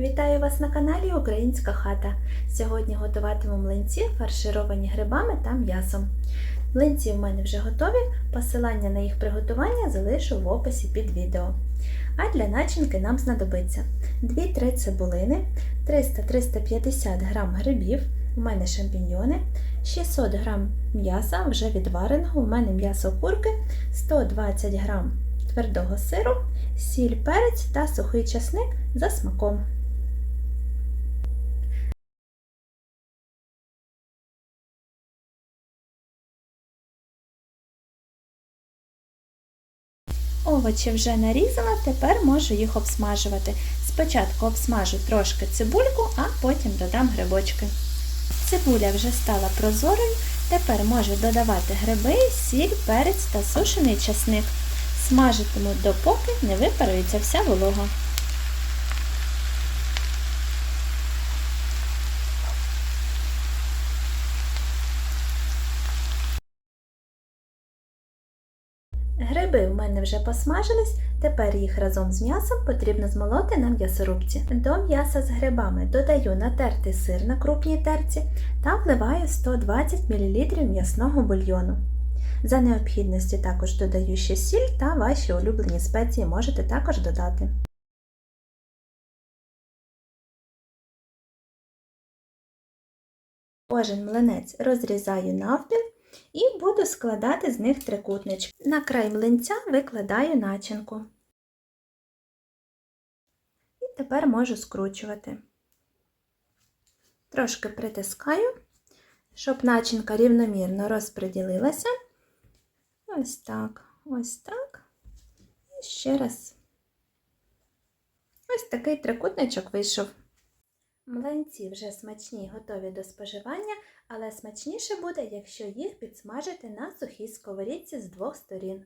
Вітаю вас на каналі Українська хата. Сьогодні готуватиму млинці, фаршировані грибами та м'ясом. Млинці в мене вже готові, посилання на їх приготування залишу в описі під відео. А для начинки нам знадобиться 2-3 цибулини, 300-350 г грибів, у мене шампіньйони, 600 г м'яса вже відвареного, у мене м'ясо курки, 120 г твердого сиру, сіль, перець та сухий часник за смаком. Овочі вже нарізала, тепер можу їх обсмажувати. Спочатку обсмажу трошки цибульку, а потім додам грибочки. Цибуля вже стала прозорою, тепер можу додавати гриби, сіль, перець та сушений часник. Смажитиму допоки не випарується вся волога. Гриби у мене вже посмажились, тепер їх разом з м'ясом потрібно змолоти на м'ясорубці. До м'яса з грибами додаю натертий сир на крупній терці та вливаю 120 мл м'ясного бульйону. За необхідності також додаю ще сіль та ваші улюблені спеції можете також додати. Кожен млинець розрізаю навпіл і буду складати з них трикутнички. На край млинця викладаю начинку. І тепер можу скручувати. Трошки притискаю, щоб начинка рівномірно розподілилася. Ось так, ось так. І ще раз. Ось такий трикутничок вийшов. Млинці вже смачні, готові до споживання, але смачніше буде, якщо їх підсмажити на сухій сковорідці з двох сторін.